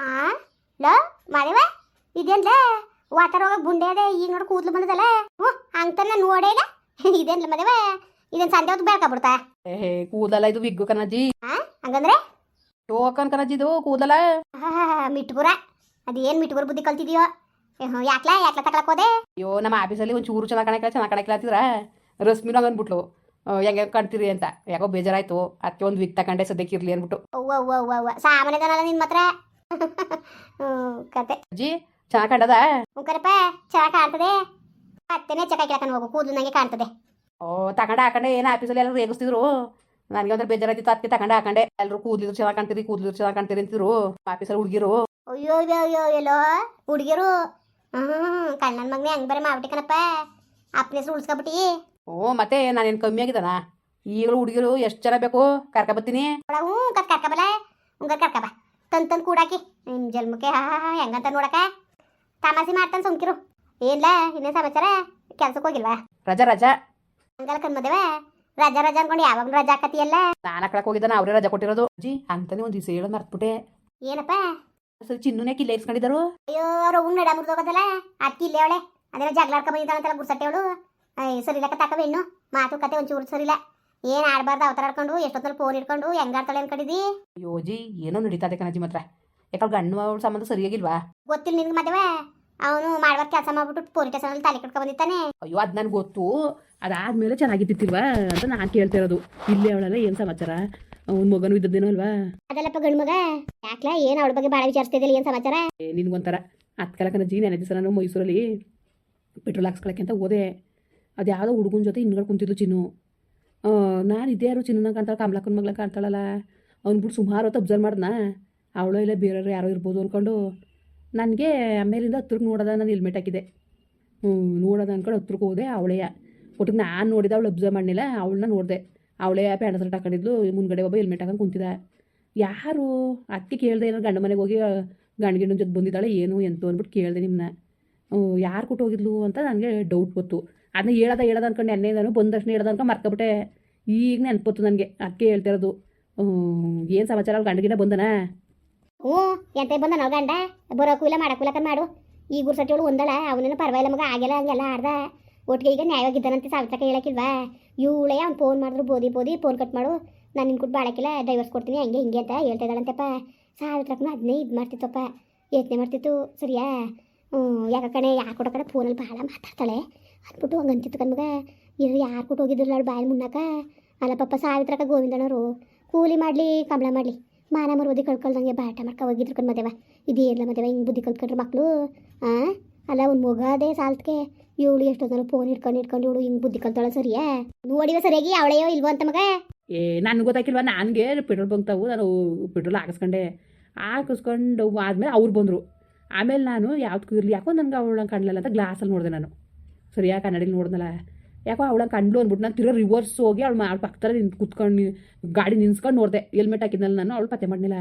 ಆ? ಲ ಇದೇನ್ ಇದೇನ್ಲ? ವಾತಾರ ಹೋಗಕ್ ಬುಂಡೆ ಅದೇ ಈಗ ನೋಡಿ ಕೂದಲು ಬಂದದಲ್ಲ. ಹ್ಞೂ ಹಂಗ್ತಾನೆ ನೋಡೇ ಇದೇನ್ ಇದೇನ್ಲ ಮದೇವ? ಇದನ್ ಸಂಜೆ ಹೊತ್ತು ಬೇಕ ಬಿಡ್ತಾ? ಏ ಕೂದಲ ಇದು ವಿಗ್ಗು ಕಣಜ್ಜಿ. ಹಂಗಂದ್ರೆ? ಟೋಕನ್ ಕಣಜ್ಜಿ ಇದು ಕೂದಲ. ಮಿಟ್ಪುರ ಅದೇನ್ ಮಿಟ್ಪುರ ಬುದ್ಧಿ ಕಲ್ತಿದ್ಯೋ? ಯಾಕ್ಲಾ ಯಾಕ್ಲ ತಗೊಳಕ್ ಹೋದೆ? ಅಯ್ಯೋ ನಮ್ಮ ಆಫೀಸಲ್ಲಿ ಒಂದು ಚೂರು ಚೆನ್ನಾಗಿ ಕಾಣಕ್ಕಿಲ್ಲ ಚೆನ್ನಾಗಿ ಕಾಣಕ್ಕಿಲ್ಲ ರಶ್ಮಿ ರಶ್ಮಿನೂ ಅಂದ್ಬಿಟ್ಲು. ಹೆಂಗೆ ಕಾಣ್ತೀರಿ ಅಂತ. ಯಾಕೋ ಬೇಜಾರಾಯ್ತು. ಅದಕ್ಕೆ ಒಂದು ವಿಗ್ ತಗೊಂಡೆ ಸದ್ಯಕ್ಕೆ ಇರ್ಲಿ ಅಂದ್ಬಿಟ್ಟು. ಸಾಮಾನ್ಯದನಲ್ಲ ನಿನ್ ಮಾತ್ರ? ಕತೆ. ಅಜ್ಜಿ ಚೆನ್ನಾಗಿ ಕಂಡದ ಮುಖರಪ್ಪ ಚೆನ್ನಾಗಿ ಕಾಣ್ತದೆ? ಮತ್ತೆನೇ ಚಕ ಕೇಳ್ಕೊಂಡು ಹೋಗು ಕೂದಲು ನಂಗೆ ಕಾಣ್ತದೆ. ಓ ತಗೊಂಡ ಹಾಕೊಂಡೆ ಏನು ಆಫೀಸಲ್ಲಿ ಎಲ್ಲರೂ ರೇಗಿಸ್ತಿದ್ರು? ನನಗೆ ಒಂಥರ ಬೇಜಾರಾಯ್ತಿತ್ತು ಅದಕ್ಕೆ ತಗೊಂಡ ಹಾಕೊಂಡೆ. ಎಲ್ಲರೂ ಕೂದಲಿದ್ರು ಚೆನ್ನಾಗಿ ಕಾಣ್ತೀರಿ ಕೂದಲಿದ್ರು ಚೆನ್ನಾಗಿ ಕಾಣ್ತೀರಿ ಅಂತಿದ್ರು. ಆಫೀಸಲ್ಲಿ ಹುಡುಗಿರು. ಅಯ್ಯೋ ಅಯ್ಯೋ ಅಯ್ಯೋ ಎಲ್ಲೋ ಹುಡುಗಿರು. ಹ್ಮ್ ಕಣ್ಣನ ಮಗನೇ ಹಂಗೆ ಬರೀ ಮಾಡ್ಬಿಟ್ಟಿ ಕಣಪ್ಪ. ಅಪ್ಪನ ಹೆಸರು ಉಳ್ಸ್ಕೊಬಿಟ್ಟಿ. ಓ ಮತ್ತೆ ನಾನೇನು ಕಮ್ಮಿ ಆಗಿದ್ದಾನ? ಈಗಲೂ ಹುಡುಗಿರು ಎಷ್ಟು ಜನ ಬೇಕು? ಕರ್ಕ ಬರ್ತೀನಿ ಹ್ಞೂ ಕರ್ಕ ಬಲ ಹಂಗ ಕರ್ಕ ತಂದ್ ತಂದ್ ಕೂಡಾಕಿ. ನಿಮ್ಮ ಜನ್ಮಕ್ಕೆ ಹಾ ಹಾ ಹಾ ಹೆಂಗಂತ ನೋಡಕ? ತಮಾಸೆ ಮಾಡ್ತಾನೆ ಸುಮ್ಕಿರು. ಏನ್ಲ ಇನ್ನೇನು ಸಮಾಚಾರ? ಕೆಲ್ಸಕ್ಕೆ ಹೋಗಿಲ್ವಾ? ರಜಾ ರಜಾ. ಹಂಗಲ್ಲ ಕನ್ಮದೇವ ರಜಾ ರಜಾ ಅನ್ಕೊಂಡು ಯಾವಾಗ ರಜಾ ಆಕತಿಯಲ್ಲ? ನಾನು ಹಾಕೊಳಕ್ ಹೋಗಿದ್ದಾನ ಅವರೇ ರಜಾ ಕೊಟ್ಟಿರೋದು. ಅಜ್ಜಿ ಅಂತಾನೆ ಒಂದು ದಿವಸ ಹೇಳೋದು ಮರ್ತ್ಬಿಟ್ಟೆ. ಏನಪ್ಪ? ಸರಿ ಚಿನ್ನುನೇ ಕಿಲ್ಲ ಇಸ್ಕೊಂಡಿದ್ದಾರು ಅಯ್ಯೋ ರವ್ ನಡ ಮುರಿದೋಗದಲ್ಲ ಅಕ್ಕಿ ಇಲ್ಲೇ ಅವಳೆ. ಅದೆಲ್ಲ ಜಗ್ಲಾಡ್ಕ ಬಂದಿದ್ದಾಳಂತೆಲ್ಲ ಗುರ್ಸಟ್ಟೆ ಅವಳು. ಸರಿಲಕ್ಕ ತಕವೆ ಇನ್ನು ಮಾತುಕತೆ ಒಂಚೂರು ಸರಿಲ್ಲ ಏನ್ ಆಡ್ಬಾರ್ದು ಅವತಾರ ಆಡ್ಕೊಂಡು ಎಷ್ಟೊತ್ತಲ್ಲಿ ಫೋನ್ ಇಟ್ಕೊಂಡು ಹೆಂಗಾಡ್ತಾಳೆ ಅನ್ಕೊಂಡಿದಿ? ಕಡಿದಿ ಯೋಜಿ ಏನೋ ನಡೀತಾ ಕಣಜಿ ಮಾತ್ರ. ಯಾಕಂದ್ರೆ ಗಂಡು ಅವಳ ಸಂಬಂಧ ಸರಿಯಾಗಿಲ್ವಾ? ಗೊತ್ತಿಲ್ಲ ನಿನ್ಗೆ ಮದುವ ಅವನು ಮಾಡ್ಬಾರ ಕೆಲಸ ಮಾಡ್ಬಿಟ್ಟು ಪೊಲೀಸ್ ಸ್ಟೇಷನಲ್ಲಿ ತಲೆ ಕಟ್ಕೊ ಬಂದಿತ್ತಾನೆ ಅಯ್ಯೋ ಅದು ನನಗೆ ಗೊತ್ತು. ಅದಾದ್ಮೇಲೆ ಚೆನ್ನಾಗಿದ್ದಿತ್ತಿಲ್ವಾ ಅಂತ ನಾನು ಕೇಳ್ತಾ ಇರೋದು. ಇಲ್ಲೇ ಅವಳಲ್ಲ ಏನು ಸಮಾಚಾರ? ಅವ್ನ ಮಗನೂ ಇದ್ದದ್ದೇನೋ ಅಲ್ವಾ? ಅದಲ್ಲಪ್ಪ ಗಂಡು ಮಗ ಯಾಕ್ಲ ಏನು ಅವಳ ಬಗ್ಗೆ ಭಾಳ ವಿಚಾರಿಸ್ತಿದ್ದಿಲ್ಲ ಏನ್ ಸಮಾಚಾರ? ಏ, ನಿನ್ಗೊಂಥರ. ಹತ್ಕಲ ಕಣಜ್ಜಿ ನೆನೆ ದಿವಸ ನಾನು ಮೈಸೂರಲ್ಲಿ ಪೆಟ್ರೋಲ್ ಹಾಕ್ಸ್ಕೊಳಕ್ಕೆ ಅಂತ ಹೋದೆ. ಅದು ಯಾವುದೋ ಹುಡುಗನ ಜೊತೆ ಹಿಂದ್ಗಡೆ ಕುಂತಿದ್ದು ಚಿನ್ನು. ನಾನು ಇದೇ ಯಾರು ಚಿನ್ನ ಕಾಣ್ತಾಳೆ ಕಮಲಕ್ಕನ ಮಗ್ಳ ಕಾಣ್ತಾಳಲ್ಲ. ಅವ್ನ್ಬಿಟ್ಟು ಸುಮಾರು ಹೊತ್ತು ಅಬ್ಸರ್ವ್ ಮಾಡ್ದ ಅವಳೋ ಇಲ್ಲ ಬೇರೆಯವ್ರು ಯಾರೋ ಇರ್ಬೋದು ಅಂದ್ಕೊಂಡು ನನಗೆ ಆಮೇಲಿಂದ ಹತ್ರಕ್ಕೆ ನೋಡೋದ ನಾನು ಹೆಲ್ಮೆಟ್ ಹಾಕಿದೆ. ಹ್ಞೂ ನೋಡೋದ ಅಂದ್ಕೊಂಡು ಹತ್ರಕ್ಕೆ ಹೋದೆ ಅವಳೆಯ. ಒಟ್ಟಿಗೆ ನಾನು ನೋಡಿದ ಅವಳು ಅಬ್ಸರ್ವ್ ಮಾಡಲಿಲ್ಲ ಅವಳನ್ನ ನೋಡಿದೆ. ಅವಳೇ ಪ್ಯಾಂಟ್ ಶರ್ಟ್ ಹಾಕೊಂಡಿದ್ಲು, ಮುಂದ್ಗಡೆ ಒಬ್ಬ ಹೆಲ್ಮೆಟ್ ಹಾಕೊಂಡು ಕುಂತಿದ್ದ ಯಾರು? ಅದಕ್ಕೆ ಕೇಳಿದೆ ಏನೋ ಗಂಡ ಮನೆಗೆ ಹೋಗಿ, ಗಂಡ ಗಿಂಡನ ಜೊತೆ ಬಂದಿದ್ದಾಳೆ ಏನು, ಎಂತು ಅಂದ್ಬಿಟ್ಟು ಕೇಳಿದೆ ನಿಮ್ಮನ್ನ ಯಾರು ಕೊಟ್ಟು ಹೋಗಿದ್ಲು ಅಂತ ನನಗೆ ಡೌಟ್ ಬತ್ತು ಅದನ್ನ ಹೇಳದ ಹೇಳದ ಅಂದ್ಕೊಂಡು ಎಣ್ಣೆ ನಾನು ಬಂದ ತಕ್ಷಣ ಹೇಳದ ಅನ್ಕೊಂಡು ಮರ್ಕೊಬಿಟ್ಟೆ. ಈಗ ನೆನಪತ್ತು ನನಗೆ. ಅದಕ್ಕೆ ಹೇಳ್ತಿರೋದು ಏನು ಸಮಾಚಾರ ಅವ್ಳು ಗಂಡ ಗಿಂಡ ಬಂದನಾ? ಹ್ಞೂ ಎಂತ ಬಂದ ನಾವು ಗಂಡ ಬರೋಕು ಇಲ್ಲ ಮಾಡಕ್ಕೂ ಇಲ್ಲ ಮಾಡು. ಈ ಗುರು ಅವಳು ಒಂದಳ, ಅವನೇನು ಪರವಾಗಿಲ್ಲ ಮಗ, ಆಗಿಲ್ಲ, ಹಂಗೆಲ್ಲ ಆಡ್ದ. ಒಟ್ಟಿಗೆ ಈಗ ನ್ಯಾಯವಾಗಿದ್ದಾನಂತೆ ಸಾವಿತ್ರಕ್ಕೆ ಹೇಳಕ್ಕಿಲ್ವಾ ಇವಳೇ ಅವ್ನು ಫೋನ್ ಮಾಡಿದ್ರು, ಬೋದಿ ಬೋದಿ ಫೋನ್ ಕಟ್ ಮಾಡು. ನಾನು ನಿನ್ನ ಕೊಟ್ಟು ಬಾಳಕ್ಕಿಲ್ಲ ಡ್ರೈವರ್ಸ್ ಕೊಡ್ತೀನಿ, ಹಂಗೆ, ಹಿಂಗೆ ಅಂತ ಹೇಳ್ತಾ ಇದ್ದಾಳಂತಪ್ಪ. ಸಾವಿತ್ರಕ್ಕೂ ಅದನ್ನೇ ಇದು ಮಾಡ್ತಿತ್ತಪ್ಪ ಯೋಚನೆ ಮಾಡ್ತಿತ್ತು, ಸರಿಯಾ? ಹ್ಞೂ ಯಾಕ ಕಣೆ, ಯಾಕೆ ಕೊಡೋ ಕಡೆ ಫೋನಲ್ಲಿ ಭಾಳ ಮಾತಾಡ್ತಾಳೆ. ಅಂದ್ಬಿಟ್ಟು ಹಂಗಂತಿತ್ತು ಕಣ್ಮಗ. ಇರು ಯಾರು ಕೊಟ್ಟು ಹೋಗಿದ್ರು ಅವಳು ಬಾಯಲ್ಲಿ ಮುನ್ನಕ ಅಲ್ಲ ಪಾಪ ಸಾವಿತ್ರಕ ಗೋವಿಂದನವರು ಕೂಲಿ ಮಾಡಲಿ, ಕಂಬಳ ಮಾಡಲಿ. ಮಾನ ಮರುವುದಿ ಕಳ್ಕೊಳ್ದಂಗೆ ಬಾಟ ಮಾಡ್ಕೊ ಹೋಗಿದ್ರು ಕಣ್ ಮದೇವ. ಇದೇನಿಲ್ಲ ಮದೇವ, ಹಿಂಗೆ ಬುದ್ಧಿ ಕಲ್ತ್ಕೊಂಡ್ರೆ ಮಕ್ಕಳು ಹಾಂ ಅಲ್ಲ ಒಂದು ಮಗದೇ ಸಾಲ್ತ್ಗೆ. ಇವಳು ಎಷ್ಟೊತ್ತಲ್ಲ ಫೋನ್ ಇಟ್ಕೊಂಡು ಇಟ್ಕೊಂಡು ಇವಳು ಹಿಂಗೆ ಬುದ್ಧಿ ಕಲ್ತಾಳ ಸರಿಯಾ? ನೋಡಿವ ಸರಿಯಾಗಿ ಅವಳೆಯೋ ಇಲ್ವೋ ಅಂತ ಮಗ? ಏ, ನನ್ಗೆ ಗೊತ್ತಾಗಿಲ್ವ ನನಗೆ ಪೆಟ್ರೋಲ್ ಬಂಕ್ತಾವು. ನಾನು ಪೆಟ್ರೋಲ್ ಹಾಕಿಸ್ಕೊಂಡೆ. ಹಾಕಿಸ್ಕೊಂಡು ಆದಮೇಲೆ ಅವ್ರು ಬಂದರು. ಆಮೇಲೆ ನಾನು ಯಾವ್ದಕ್ಕೂ ಇರಲಿ ಯಾಕೋ ನನಗೆ ಅವಳು ಕಾಣಲಿಲ್ಲ ಅಂತ ಗ್ಲಾಸಲ್ಲಿ ನೋಡಿದೆ ನಾನು. ಸರಿಯಾಗಿ ಕನ್ನಡಿಲಿ ನೋಡ್ದಲ್ಲ ಯಾಕೋ ಅವಳ ಕಂಡ್ಲು ಅಂದ್ಬಿಟ್ಟು ನಾನು ತಿರೋ ರಿವರ್ಸ್ ಹೋಗಿ ಅವಳು ಅವಳ ಪಕ್ಕದಲ್ಲಿ ನಿನ್ ಕುತ್ಕೊಂಡು ಗಾಡಿ ನಿನ್ಸ್ಕೊಂಡು ನೋಡಿದೆ. ಹೆಲ್ಮೆಟ್ ಹಾಕಿದ್ನಲ್ಲ ನಾನು ಅವಳು ಪತ್ತೆ ಮಾಡಲಿಲ್ಲ.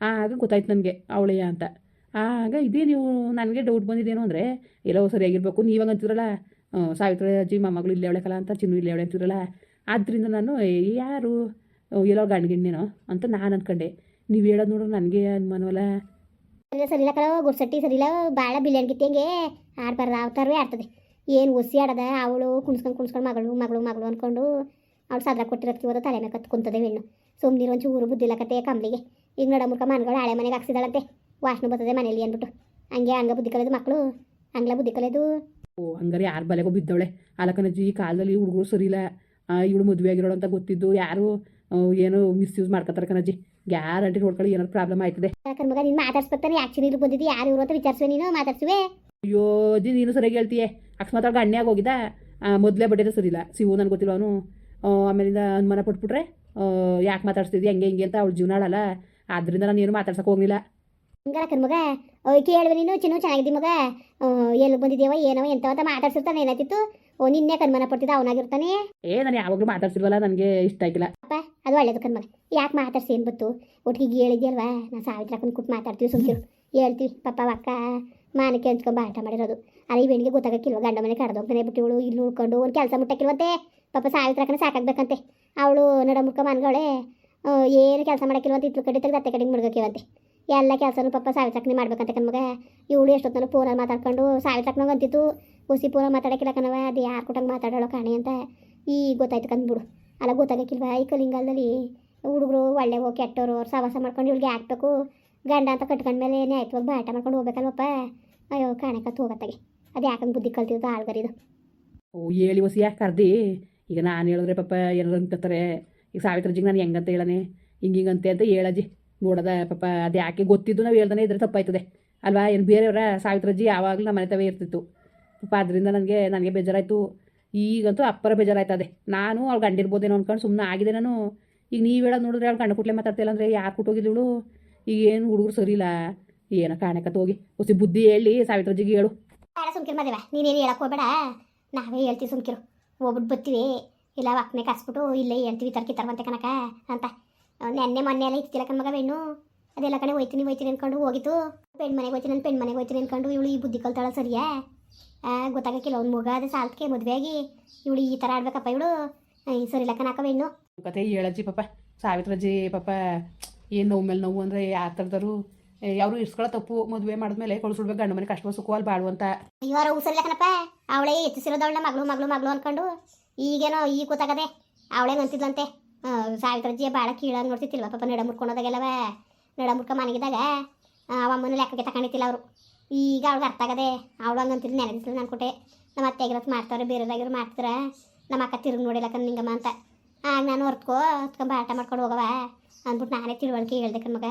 ಆಗ ಗೊತ್ತಾಯ್ತು ನನಗೆ ಅವಳೆಯ ಅಂತ. ಆಗ ಇದೇ ನೀವು ನನಗೆ ಡೌಟ್ ಬಂದಿದ್ದೇನು ಅಂದರೆ ಎಲ್ಲೋ ಸರಿಯಾಗಿರ್ಬೇಕು ನೀವಾಗ ಅಂತಿದ್ರಲ್ಲ ಆ, ಸಾವಿತ್ರಿ ಅಜ್ಜಿ ಮೊಮ್ಮಗಳು ಇಲ್ಲೇ ಅವಳೆಕಲ್ಲ ಅಂತ ಚಿನ್ನು ಇಲ್ಲೇ ಅವಳೆ ಅಂತಿರಲ್ಲ ಆದ್ದರಿಂದ ನಾನು ಯಾರು ಎಲ್ಲೋ ಗಂಡಗಿಣ್ಣೇನೋ ಅಂತ ನಾನು ಅಂದ್ಕೊಂಡೆ ನೀವು ಹೇಳೋದು ನೋಡ್ರೆ ನನಗೆ ಅನುಮಾನವಲ್ಲ. ಸರಿ ಇಲ್ಲ ಕಲ ಗುಡ್ಸಟ್ಟಿ ಸರಿಲ್ಲ ಭಾಳ ಬಿಲ್ಯಾಣ್ ಕಿತ್ತಂಗೆ ಆಡ್ಬಾರ್ದು ಅವತಾರವೇ ಆಡ್ತದೆ. ಏನು ಒಸಿ ಆಡದ? ಅವಳು ಕುಣ್ಸ್ಕೊಂಡು ಕುಣ್ಸ್ಕೊಂಡು ಮಗಳು ಮಗಳು ಮಗಳು ಅಂದ್ಕೊಂಡು ಅವಳು ಸದ್ರ ಕೊಟ್ಟಿರೋದಕ್ಕೆ ಹೋದ ತಲೆ ಮೇಲೆ ಕತ್ ಕುಂತದೆ ಹೆಣ್ಣು. ಸುಮ್ಮನಿರು ಒಂಚೂರು ಬುದ್ಧಿಲ್ಲ ಕತೆ ಕಂಬ್ಳಿಗೆ ಈಗ ನಡ ಮುರ್ಕ ಮನ್ಗಳು ಹಳೆ ಮನೆಗೆ ಹಾಕ್ಸಿದಾಳಂತೆ. ವಾಸನೆ ಬರ್ತದೆ ಮನೇಲಿ ಅಂದ್ಬಿಟ್ಟು. ಹಂಗೆ ಹಂಗ ಬುದ್ಧಿ ಕಲಿಯೋದು ಮಕ್ಕಳು ಹಂಗ್ಲ ಬುದ್ಧಿ ಕಲಿಯೋದು. ಓ ಹಂಗಾರೆ ಯಾರು ಬಲೆಗೋ ಬಿದ್ದವಳೆ? ಅಲಕನಜ್ಜಿ ಈ ಕಾಲದಲ್ಲಿ ಹುಡುಗರು ಸರಿಯಿಲ್ಲ. ಇವಳು ಮದುವೆ ಆಗಿರೋಳು ಅಂತ ಗೊತ್ತಿದ್ದು ಯಾರು ಏನು ಮಿಸ್ಯೂಸ್ ಮಾಡ್ಕೊತಾರೆ ಕಣಜ್ಜಿ. ಗ್ಯಾರಂಟಿ ನೋಡ್ಕೊಳ್ಳಿ ಏನಾದ್ರು ಪ್ರಾಬ್ಲಮ್ ಆಯ್ತದೆ. ಮಗ ನೀನು ಮಾತಾಡ್ಸ್ಬೇಕಾರೆ ಆ್ಯಕ್ಚುಲಿ ಬಂದಿದ್ದು? ಯಾರು ಇವರು ಅಂತ ವಿಚಾರಿಸುವೆ ನೀನು? ಮಾತಾಡ್ಸುವೆ? ಅಯ್ಯೋ ಅಜ್ಜಿ ನೀನು ಸರಿಯಾಗಿ ಹೇಳ್ತೀಯೇ? ಅಕಸ್ಮಾತ್ ಅವ್ರಿಗೆ ಗಣ್ಯಾಗ ಹೋಗಿದ್ದ ಮೊದಲೇ ಬಟ್ಟೆ ಸರಿಯಿಲ್ಲ. ಸಿವು ನನಗೆ ಗೊತ್ತಿಲ್ಲ ಅವನು. ಆಮೇಲಿಂದ ಅನುಮಾನ ಪಟ್ಬಿಟ್ರೆ ಯಾಕೆ ಮಾತಾಡ್ಸ್ತಿದ್ವಿ ಹಂಗೆ ಹಿಂಗೆ ಅಂತ ಅವಳು ಜೀವನ ಆಳಲ್ಲ. ಆದ್ರಿಂದ ನಾನು ಏನು ಮಾತಾಡ್ಸಕ್ಕೆ ಹೋಗಲಿಲ್ಲ. ಹಂಗಾರ ಕರ್ಮಗ ಓಯ್ ಕೇಳುವ ನೀನು ಚೆನ್ನಾಗಿ ಚೆನ್ನಾಗಿದ್ದಿ ಮಗ? ಎಲ್ಲಿ ಬಂದಿದ್ದೇವ ಏನವ ಎಂತ ಅಂತ ಮಾತಾಡ್ಸಿರ್ತಾನೆ ಏನಾಯ್ತಿತ್ತು ಓ ನಿನ್ನೆ ಕನ್ಮನ ಪಡ್ತಿದ್ದ? ಅವನಾಗಿರ್ತಾನೆ. ಏ ನಾನು ಯಾವಾಗಲೂ ಮಾತಾಡ್ಸಿಲ್ವಲ್ಲ ನನಗೆ ಇಷ್ಟ ಆಗಿಲ್ಲ. ಅಪ್ಪ ಅದು ಒಳ್ಳೇದು ಕನ್ಮಾನ ಯಾಕೆ ಮಾತಾಡ್ಸಿ ಏನು ಬತ್ತು ಒಟ್ಟಿಗೆ ಹೇಳಿದ್ಯಲ್ವಾ? ನಾನು ಸಾವಿತ್ರಕ್ಕನ ಕೂತ್ ಮಾತಾಡ್ತೀವಿ ಸುಮ್ಕಿರು. ಹೇಳ್ತೀವಿ. ಪಪ್ಪ ಅಕ್ಕ ಮಾನಕ್ಕೆ ಹಂಚ್ಕೊಂಡು ಆಟ ಮಾಡಿರೋದು. ಅಲ್ಲಿ ಇವೆಣ್ಣಿಗೆ ಗೊತ್ತಾಗಕ್ಕಿಲ್ವ? ಗಂಡ ಮನೆ ಕಡ್ದೋಗ್ತಾನೆ ಬಿಟ್ಟು ಇವಳು ಇಲ್ಲಿ ಉಳ್ಕೊಂಡು ಒಂದು ಕೆಲಸ ಮುಟ್ಟಕ್ಕಿಲ್ವಂತೆ? ಪಾಪ ಸಾವಿತ್ರಕ್ಕನ ಸಾಕಾಗಬೇಕಂತೆ. ಅವಳು ನಡ ಮುಖ ಮನ್ಗಳೇ ಏನು ಕೆಲಸ ಮಾಡಕ್ಕಿಲ್ವಂತೆ? ಇತ್ತು ಕಡೆ ತೆಗೆದು ಅತ್ತೆ ಕಡೆಗೆ ಮುಡ್ಗಕ್ಕಿವಂತೆ ಎಲ್ಲ ಕೆಲಸನೂ ಪಾಪ ಸಾವಿತ್ರಕ್ಕನೆ ಮಾಡ್ಬೇಕಂತ ಕಣ್ಮಗ ಇವಳು ಎಷ್ಟೊತ್ತನ ಫೋನಲ್ಲಿ ಮಾತಾಡ್ಕೊಂಡು ಸಾವಿತ್ರಕ್ಕನಾಗ ಅಂತಿತ್ತು. ಹುಸಿ ಪೂರ ಮಾತಾಡೋಕ್ಕಿಲ್ಲ ಕಣವ ಅದು ಯಾರು ಕೊಟ್ಟಂಗೆ ಮಾತಾಡೋ ಕಾಣಿ ಅಂತ ಈ ಗೊತ್ತಾಯ್ತು ಕಂದ್ಬಿಡು ಅಲ್ಲ ಗೊತ್ತಾಗಕ್ಕಿಲ್ವ? ಈ ಕಲಿಂಗಾಲದಲ್ಲಿ ಹುಡುಗರು ಒಳ್ಳೆವು ಕೆಟ್ಟವರು ಅವ್ರು ಸವಾಸ ಮಾಡ್ಕೊಂಡು ಇವ್ಳಿಗೆ ಹಾಕ್ಬೇಕು ಗಂಡ ಅಂತ ಕಟ್ಕೊಂಡ್ಮೇಲೆ ನ್ಯಾಯತ್ವಾಗಿ ಬಾಟ ಮಾಡ್ಕೊಂಡು ಹೋಗ್ಬೇಕಲ್ವಪ್ಪ? ಅಯ್ಯೋ ಕಾಣಕತ್ತು ಹೋಗತ್ತಾಗೆ. ಅದು ಯಾಕಂಗೆ ಬುದ್ಧಿ ಕಲ್ತಿದ್ದು ಆಳ್ಗರಿದು? ಓ ಹೇಳಿ ಹೊಸಿ ಯಾಕೆ ಕರ್ದಿ? ಈಗ ನಾನು ಹೇಳಿದ್ರೆ ಪಾಪ ಏನಾದ್ರು ಅಂತಾರೆ ಈಗ ಸಾವಿತ್ರಜಿಗೆ ನಾನು ಹೆಂಗಂತ ಹೇಳನೆ? ಹಿಂಗೆ ಹಿಂಗಂತೆ ಅಂತ ಹೇಳಜ್ಜಿ. ನೋಡದ ಪಪ್ಪ ಅದು ಯಾಕೆ ಗೊತ್ತಿದ್ದು ನಾವು ಹೇಳ್ದಾನೆ ಇದ್ರೆ ತಪ್ಪಾಯ್ತದೆ. ಅಲ್ವಾ? ಏನು ಬೇರೆಯವರ ಸಾವಿತ್ರಜ್ಜಿ ಯಾವಾಗಲೂ ನಮ್ಮ ಮನೆತವೇ ಇರ್ತಿತ್ತು. ಪಾಪ, ಅದರಿಂದ ನನಗೆ ನನಗೆ ಬೇಜಾರಾಯಿತು. ಈಗಂತೂ ಅಪ್ಪರ ಬೇಜಾರಾಯ್ತದೆ ನಾನು ಅವ್ಳು ಗಂಡಿರ್ಬೋದೇನೋ ಅನ್ಕೊಂಡು ಸುಮ್ಮನೆ ಆಗಿದೆ ನಾನು. ಈಗ ನೀವು ಹೇಳೋದು ನೋಡಿದ್ರೆ ಅವ್ಳು ಗಂಡ ಕುಟ್ಲೆ ಮಾತಾಡ್ತಿಲ್ಲ ಅಂದರೆ ಯಾರು ಕುಟ್ಟೋಗಿದ್ದಳು ಈಗ ಏನು ಹುಡುಗರು ಸರಿ ಇಲ್ಲ ಏನ ಕಾಣಕತ್ತ ಹೋಗಿ. ಹೊಸಿ ಬುದ್ಧಿ ಹೇಳಿ ಸಾವಿತ್ರಜಿಗೆ ಹೇಳು. ಸುಮ್ಕಿರು ಮದುವೆ. ನೀನೇನು ಹೇಳಕ್ ಹೋಗ್ಬೇಡ. ನಾವೇ ಹೇಳ್ತೀವಿ ಸುಮ್ಕಿರು. ಹೋಗ್ಬಿಟ್ಟು ಬರ್ತೀವಿ ಇಲ್ಲ ವಾಕ್ನೆ ಕಾಸ್ಬಿಟ್ಟು ಇಲ್ಲೇ ಹೇಳ್ತೀವಿ ತರ್ಕಿ ತರುವಂತೆ ಕನಕ ಅಂತ. ನೆನ್ನೆ ಮೊನ್ನೆ ಎಲ್ಲ ಇತ್ತಿಲ್ಲ ಕಣ್ಮಗ ಬೆಣ್ಣು ಅದೆಲ್ಲ ಕಡೆ ಹೋಯ್ತೀನಿ ಹೋಯ್ತೀನಿ ಅನ್ಕೊಂಡು ಹೋಗಿತ್ತು. ಪೆಣ್ ಮನೆಗೆ ಹೋಯ್ತೀನಿ ನನ್ನ ಪೆಣ್ ಮನೆಗೆ ಹೋಯ್ತೀನಿ ಅನ್ಕೊಂಡು ಇವಳು ಈ ಬುದ್ಧಿ ಕಲ್ತಾಳ ಸರಿಯಾ? ಗೊತ್ತಾಗಕ್ಕಿಲ್ಲ. ಒಂದು ಮಗ ಅದೇ ಸಾಲ್ತಕ್ಕೆ ಮದುವೆ ಆಗಿ ಇವಳು ಈ ಥರ ಆಡ್ಬೇಕಪ್ಪ ಇವಳು. ಸರಿ ಇಲ್ಲ ಕನಕ ಬೆಣ್ಣು ಕತೆ ಹೇಳಜ್ಜಿ ಪಾಪ. ಸಾವಿತ್ರಜ್ಜಿ ಪಾಪ. ಏನು ನೋವು ಮೇಲೆ ನೋವು ಅಂದರೆ ಆ ಥರದವರು ಯಾರು ಇರ್ಸ್ಕೊಳ್ಳೋ ತಪ್ಪು ಮದುವೆ ಮಾಡಿದ್ಮೇಲೆ ಕಳ್ಸಿಡ್ಬೇಕು ಗಂಡು ಮನೆ ಕಷ್ಟ ಸುಖ ಅಲ್ಲಿ ಬಾಳು ಅಂತ. ಇವರ ಉಸಲ್ಲ ಕಣಪ್ಪ. ಅವಳೇ ಎತ್ತಿಸಿರೋದವಳ ಮಗಳು ಮಗಳು ಮಗಳು ಅನ್ಕೊಂಡು ಈಗೇನೋ ಈಗ ಗೊತ್ತಾಗದೆ ಅವಳೇ ಅಂತಿದ್ಲಂತೆ. ಸಾವಿತ್ರಜ್ಜಿ ಭಾಳ ಕೀಳ ನೋಡ್ತಿತ್ತಿಲ್ವ ಪಾಪ ನಡ ಮುರ್ಕೊಂಡೋದಾಗೆಲ್ಲವ. ನಡ ಮುರ್ಕ ಮನೆಗಿದ್ದಾಗ ಅವಮ್ಮನ ಲೆಕ್ಕಕ್ಕೆ ತಗೊಂಡಿತ್ತಿಲ್ಲ ಅವರು. ಈಗ ಅವ್ಳಿಗೆ ಅರ್ಥ ಆಗದೆ ಅವಳು ಹಂಗಂತಿದ್ದು ನೆನೆದಿತ್ತು ನಾನು ಕೊಟ್ಟೆ. ನಮ್ಮ ಅತ್ತೆಗಿರೋದು ಮಾಡ್ತಾರೆ ಬೇರೆದಾಗಿರೋ ಮಾಡ್ತಾರೆ ನಮ್ಮ ಅಕ್ಕ ತಿರುಗಿ ನೋಡಿಲ್ಲಕ್ಕ ನಿಂಗಮ್ಮ ಅಂತ. ಆಗ ನಾನು ಹೊರ್ತ್ಕೋ ಹೊತ್ಕೊಂಬ ಆಟ ಮಾಡ್ಕೊಂಡು ಹೋಗವ. ಅಂದ್ಬಿಟ್ಟು ನಾನೇ ತಿಳುವಳಿಕೆ ಹೇಳ್ದೆ ಕಣ್ಮಗ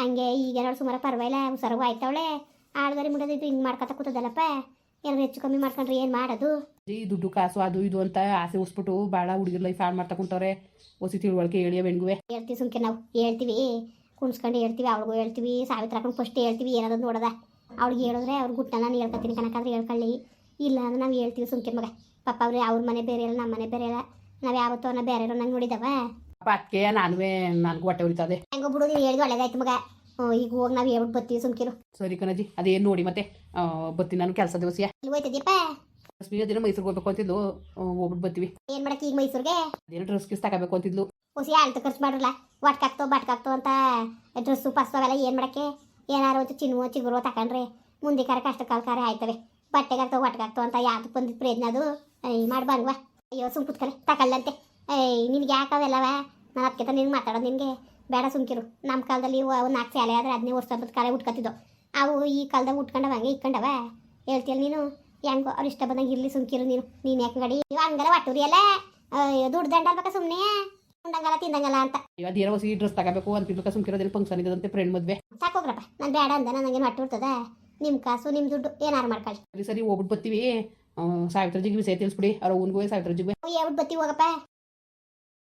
ಹಂಗೆ ಈಗ ನೋಡಿ ಸುಮಾರು ಪರವಾಗಿಲ್ಲ ಹುಷಾರಾಗೂ ಆಯ್ತವಳೆ ಆಳ್ಗರಿ ಇದು ಹಿಂಗೆ ಮಾಡ್ಕೊತ ಕೂತದಲ್ಲಪ್ಪ. ಏನಾದ್ರು ಹೆಚ್ಚು ಕಮ್ಮಿ ಮಾಡ್ಕೊಂಡ್ರೆ ಏನು ಮಾಡೋದು? ಈ ದುಡ್ಡು ಕಾಸು ಅದು ಇದು ಅಂತ ಆಸೆ ಉಸ್ಬಿಟ್ಟು ಭಾಳ ಹುಡುಗಿರ್ ಲೈಫ್ ಹಾಳು ಮಾಡ್ತಾ ಕುಂತವ್ರೆ. ಹೊಸಿ ತಿಳುವಳಿಕೆ ಹೇಳಿ ಬೆಣ್ಗುವೆ ಹೇಳ್ತೀವಿ ಸುಮ್ಕೆ ನಾವು ಹೇಳ್ತೀವಿ. ಕುಣ್ಸ್ಕೊಂಡು ಹೇಳ್ತೀವಿ ಅವಳಿಗೂ ಹೇಳ್ತೀವಿ ಸಾವಿತ್ರ ಹಾಕೊಂಡು ಫಸ್ಟ್ ಹೇಳ್ತೀವಿ ಏನಾದ್ರು ನೋಡದ. ಅವ್ಳಿಗೆ ಹೇಳಿದ್ರೆ ಅವ್ರ ಗುಟ್ಟನ ನಾನು ಹೇಳ್ಕೊತೀನಿ ಕನಕಾದ್ರೆ ಹೇಳ್ಕೊಳ್ಳಿ. ಇಲ್ಲ ಅಂದ್ರೆ ನಾವು ಹೇಳ್ತೀವಿ ಸುಮ್ಕೆ ಮಗ. ಪಪ್ಪ ಅವ್ರೆ ಅವ್ರ ಮನೆ ಬೇರೆ ಇಲ್ಲ ನಮ್ಮ ಮನೆ ಬೇರೆ ಇಲ್ಲ ನಾವು ಯಾವತ್ತೋ ಅನ್ನೋ ಬೇರೆ ನಂಗೆ ನೋಡಿದವ? ಪಾಪ ಅದಕ್ಕೆ ನಾನುವೇ ನನಗೂ ಹೊಟ್ಟೆ ಉರಿತದೆ. ಹೆಂಗೋ ಬಿಡು ನೀನು ಹೇಳಿದ್ ಒಳ್ಳೇದಾಯ್ತು ಮಗ. ಈಗ ಹೋಗಿ ನಾವು ಹೇಳ್ಬಿಟ್ಟು ಬರ್ತೀವಿ ಸುಮ್ಕಿರು. ಸರಿ ಕಣಜಿ ಅದೇನು ನೋಡಿ ಮತ್ತೆ ಆ, ಬರ್ತೀನಿ ನಾನು ಕೆಲಸ ದಿವಸ. ಹೋಯ್ತದ್ಯಪ್ಪ ರಶ್ಮಿ ಮೈಸೂರಿಗೆ ಹೋಗ್ಬೇಕು ಅಂತಿದ್ಲು ಆ, ಹೋಗ್ಬಿಟ್ಟು ಬರ್ತೀವಿ. ಏನ್ ಮಾಡಕ್ಕೆ ಈಗ ಮೈಸೂರಿಗೆ? ಅದೇನು ಡ್ರೆಸ್ ಗಿಸ್ ತಗೋಬೇಕು ಅಂತಿದ್ಲು. ಹೊಸಿ ಆಳ್ತು ಖರ್ಚು ಮಾಡ್ರಲ್ಲ ಒಟ್ಕಾಕ್ತೋ ಬಟ್ಕಾಕ್ತೋ ಅಂತ ಡ್ರೆಸ್ಸು ಪಸ್ಸು ಅವೆಲ್ಲ ಏನು ಮಾಡಕ್ಕೆ? ಏನಾರು ಒಂದು ಚಿನ್ನುವ ಚಿಗುರು ತಕೊಂಡ್ರೆ ಮುಂದೆ ಕಾರ ಕಷ್ಟ ಕಾಲ ಕಾರ ಆಯ್ತವೆ. ಬಟ್ಟೆಗಾಗ್ತೋ ಒಟ್ಕಾಗ್ತೋ ಅಂತ ಯಾವ್ದು ಬಂದಿದ್ ಪ್ರಯತ್ನ ಅದು? ಮಾಡ್ಬಾರ್ವಾ ಮಾಡಿ ಬಂಗ್ವಾ ಅಯ್ಯೋ ಸುಮ್ ಕುತ್ಕಲೆ ತಗೊಳ್ಳಂತೆ ಏಯ್ ನಿನ್ಗೆ ಯಾಕೆ ಅವೆಲ್ಲವ? ನಾನು ಅದಕ್ಕೆ ನಿನ್ಗೆ ಮಾತಾಡೋದು ನಿನಗೆ ಬೇಡ ಸುಮ್ಕಿರು. ನಮ್ಮ ಕಾಲದಲ್ಲಿ ಅವು ನಾಲ್ಕು ಸ್ಯಾಲೆ ಆದರೆ ಹದಿನೈದು ವರ್ಷ ಹಬ್ಬದ ಕಾಲ ಉಟ್ಕೊತಿದ್ದೋ ಅವು ಈ ಕಾಲದಾಗ ಉಟ್ಕೊಂಡವ ಹಂಗೆ ಇಕ್ಕೊಂಡವ ಹೇಳ್ತೀಯಲ್ಲ ನೀನು? ಹೆಂಗೋ ಅವ್ರು ಇಷ್ಟ ಬಂದಂಗೆ ಇರಲಿ ಸುಮ್ಕಿರು ನೀನು. ನೀನು ಯಾಕೆ ಗಡಿ ಇವ ಹಂಗಲ್ಲ ಒಟ್ಟುರಿ ಅಲ್ಲ? ದುಡ್ಡು ದಂಡ ಅಲ್ಬೇಕಾ ಸುಮ್ಮನೆ ಉಂಡಂಗಲ್ಲ ತಿಂದಂಗಲ್ಲ ಅಂತ. ಈಗ ಹೊಸ ಹೊಸಿ ಡ್ರೆಸ್ ತಗೋಬೇಕು ಅಂತಿದ್ಲು ಸುಮ್ಕಿರೋದಿಲ್ಲ ಫಂಕ್ಷನ್ ಇದ್ದದಂತೆ ಫ್ರೆಂಡ್ ಮದುವೆ? ಸಾಕೋಗ್ರಪ್ಪ ನಾನು ಬೇಡ ಅಂದ ನನಗೇನು ಹೊಟ್ಟೆ ನಿಮ್ಮ ಕಾಸು ನಿಮ್ಮ ದುಡ್ಡು ಏನಾರು ಮಾಡ್ಕೊಳ್ಳಿ. ಸರಿ ಸರಿ ಹೋಗ್ಬಿಟ್ಟು ಬರ್ತೀವಿ. ಸಾವಿತ್ರಜಿಗೆ ವಿಷಯ ತಿಳಿಸ್ಬಿಡಿ ಅವ್ರ ಅವ್ನಿಗೂ ಸಾವಿತ್ರಜಿಗೆ ಯಾವ್ದು ಬತ್ತಿ ಹೋಗಪ್ಪ.